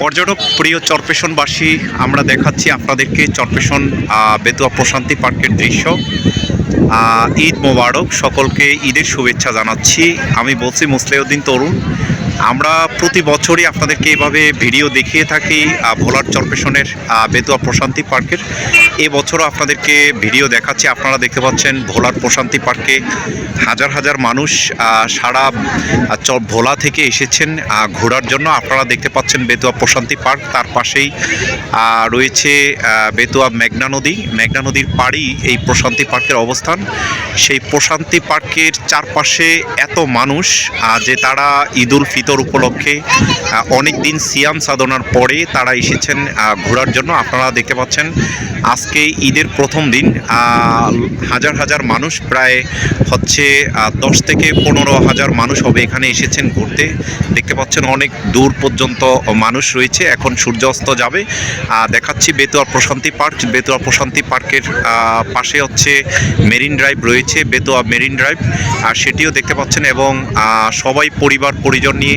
পর্যটক প্রিয় চরপেশনবাসী, আমরা দেখাচ্ছি আপনাদেরকে চরপেশন বেতুয়া প্রশান্তি পার্কের দৃশ্য। ঈদ মোবারক, সকলকে ঈদের শুভেচ্ছা জানাচ্ছি। আমি বলছি মুসলিউদ্দিন তরুণ আমরা প্রতি বছরই আপনাদেরকে এভাবে ভিডিও দেখিয়ে থাকি ভোলার চরপেশনের বেতুয়া প্রশান্তি পার্কের। এবছরও আপনাদেরকে ভিডিও দেখাচ্ছি। আপনারা দেখতে পাচ্ছেন ভোলার প্রশান্তি পার্কে হাজার হাজার মানুষ সারা ভোলা থেকে এসেছেন ঘোরার জন্য। আপনারা দেখতে পাচ্ছেন বেতুয়া প্রশান্তি পার্ক। তার পাশেই রয়েছে বেতুয়া মেঘনা নদী। মেঘনা নদীর পাড়ি এই প্রশান্তি পার্কের অবস্থান। সেই প্রশান্তি পার্কের চারপাশে এত মানুষ যে তারা ঈদুল উল ফিতর উপলক্ষে অনেক দিন সিয়াম সাধনার পরে তারা এসেছেন ঘোরার জন্য। আপনারা দেখতে পাচ্ছেন, আজকে ঈদের প্রথম দিন হাজার হাজার মানুষ প্রায় হচ্ছে দশ থেকে পনেরো হাজার মানুষ হবে এখানে এসেছেন ঘুরতে। দেখতে পাচ্ছেন অনেক দূর পর্যন্ত মানুষ রয়েছে, এখন সূর্যাস্ত যাবে। দেখাচ্ছি বেতুয়া প্রশান্তি পার্ক। বেতুয়া প্রশান্তি পার্কের পাশে হচ্ছে মেরিন ড্রাইভ রয়েছে, বেতুয়া মেরিন ড্রাইভ। আর সেটিও দেখতে পাচ্ছেন এবং সবাই পরিবার পরিজন নিয়ে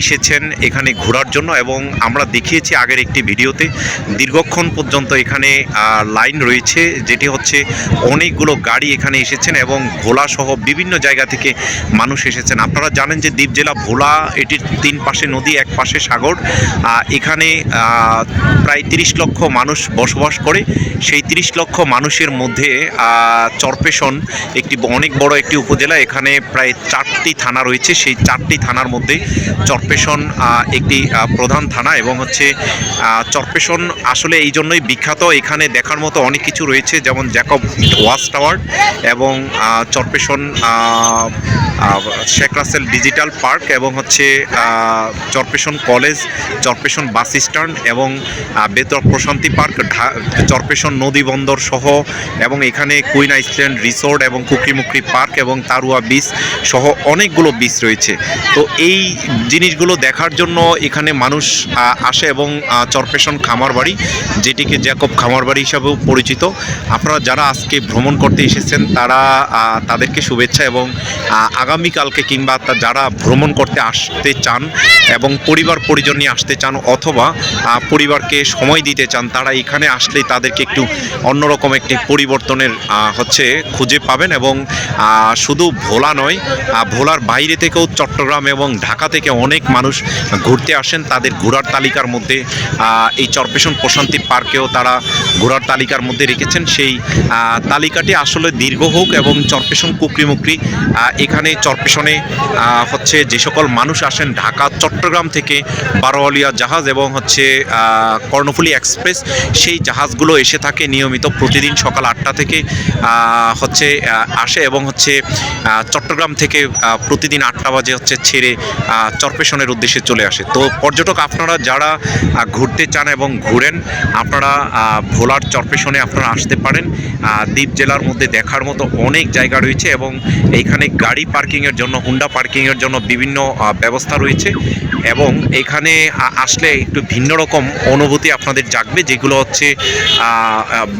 এসেছেন এখানে ঘোরার জন্য এবং আমরা দেখিয়েছি আগের একটি ভিডিওতে। দীর্ঘক্ষণ পর্যন্ত এখানে লাইন রয়েছে, যেটি হচ্ছে অনেকগুলো গাড়ি এখানে এসেছেন এবং ভোলা সহ বিভিন্ন জায়গা থেকে মানুষ এসেছেন। আপনারা জানেন যে দ্বীপ জেলা ভোলা, এটির তিন পাশে নদী, এক পাশে সাগর। এখানে প্রায় তিরিশ লক্ষ মানুষ বসবাস করে। সেই তিরিশ লক্ষ মানুষের মধ্যে চরপেশন একটি অনেক বড় একটি উপজেলা। এখানে প্রায় চারটি থানা রয়েছে। সেই চারটি থানার মধ্যে চরপেশন একটি প্রধান থানা এবং হচ্ছে চরপেশন আসলে এই জন্যই বিখ্যাত। এখানে দেখার মতো অনেক কিছু রয়েছে, যেমন জ্যাকব ওয়াচ টাওয়ার এবং চরপেশন শেখ রাসেল ডিজিটাল পার্ক এবং হচ্ছে চরপেশন কলেজ চরপেশন বাস স্ট্যান্ড এবং বেতর প্রশান্তি পার্ক চরপেশন নদী বন্দর সহ এবং এখানে কুইন আইসল্যান্ড রিসোর্ট এবং কুকরিমুকরি পার্ক এবং তারুয়া বিচ সহ অনেকগুলো বিচ রয়েছে। তো এই জিনিসগুলো দেখার জন্য এখানে মানুষ আসে এবং চরপেশন খামার বাড়ি যেটিকে জ্যাকব খামার বাড়ি হিসাবেও পরিচিত। আপনারা যারা আজকে ভ্রমণ করতে এসেছেন তারা তাদেরকে শুভেচ্ছা এবং আহ, আগামীকালকে কিংবা তা যারা ভ্রমণ করতে আসতে চান এবং পরিবার পরিজন নিয়ে আসতে চান অথবা পরিবারকে সময় দিতে চান তারা এখানে আসলেই তাদেরকে একটু অন্যরকম একটি পরিবর্তনের হচ্ছে খুঁজে পাবেন এবং শুধু ভোলা নয় ভোলার বাইরে থেকেও চট্টগ্রাম এবং ঢাকা থেকে অনেক মানুষ ঘুরতে আসেন। তাদের ঘোরার তালিকার মধ্যে এই চরপেশন প্রশান্তি পার্কেও তারা ঘোরার তালিকার মধ্যে রেখেছেন। সেই তালিকাটি আসলে দীর্ঘ হোক এবং চরপেশন কুকরিমুকরি আহ, এখানে চরপেশনে হচ্ছে যে সকল মানুষ আসেন ঢাকা, চট্টগ্রাম থেকে বারোয়ালিয়া জাহাজ এবং হচ্ছে কর্ণফুলী এক্সপ্রেস, সেই জাহাজগুলো এসে থাকে নিয়মিত প্রতিদিন সকাল আটটা থেকে হচ্ছে আসে এবং হচ্ছে চট্টগ্রাম থেকে প্রতিদিন আটটা বাজে হচ্ছে ছেড়ে চরপেশনের উদ্দেশ্যে চলে আসে। তো পর্যটক আপনারা যারা ঘুরতে চান এবং ঘুরেন, আপনারা ভোলার চরপেশনে আপনারা আসতে পারেন। দ্বীপ জেলার মধ্যে দেখার মতো অনেক জায়গা রয়েছে এবং এইখানে গাড়ি পার্কিংয়ের জন্য হুন্ডা পার্কিংয়ের জন্য বিভিন্ন ব্যবস্থা রয়েছে। এবং এখানে আসলে একটু ভিন্ন রকম অনুভূতি আপনাদের জাগবে, যেগুলো হচ্ছে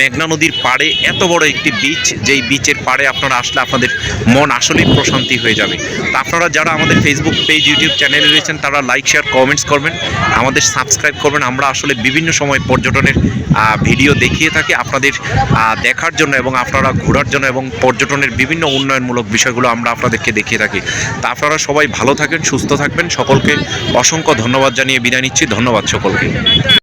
মেঘনা নদীর পাড়ে এত বড় একটি বিচ যেই বিচের পাড়ে আপনারা আসলে আপনাদের মন আসলেই প্রশান্তি হয়ে যাবে। তো আপনারা যারা আমাদের ফেসবুক পেজ ইউটিউব চ্যানেলে রয়েছেন, তারা লাইক শেয়ার কমেন্টস করবেন, আমাদের সাবস্ক্রাইব করবেন। আমরা আসলে বিভিন্ন সময় পর্যটনের ভিডিও দেখিয়ে থাকি আপনাদের দেখার জন্য এবং আপনারা ঘোরার জন্য এবং পর্যটনের বিভিন্ন উন্নয়নমূলক বিষয়গুলো আমরা আপনাদেরকে দেখিয়ে থাকি। তা আপনারা সবাই ভালো থাকেন, সুস্থ থাকবেন। সকলকে অসংখ্য ধন্যবাদ জানিয়ে বিদায় নিচ্ছি। ধন্যবাদ সকলকে।